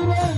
Thank.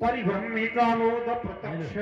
પરિભ્રમિતાનો દ પ્રત્યક્ષ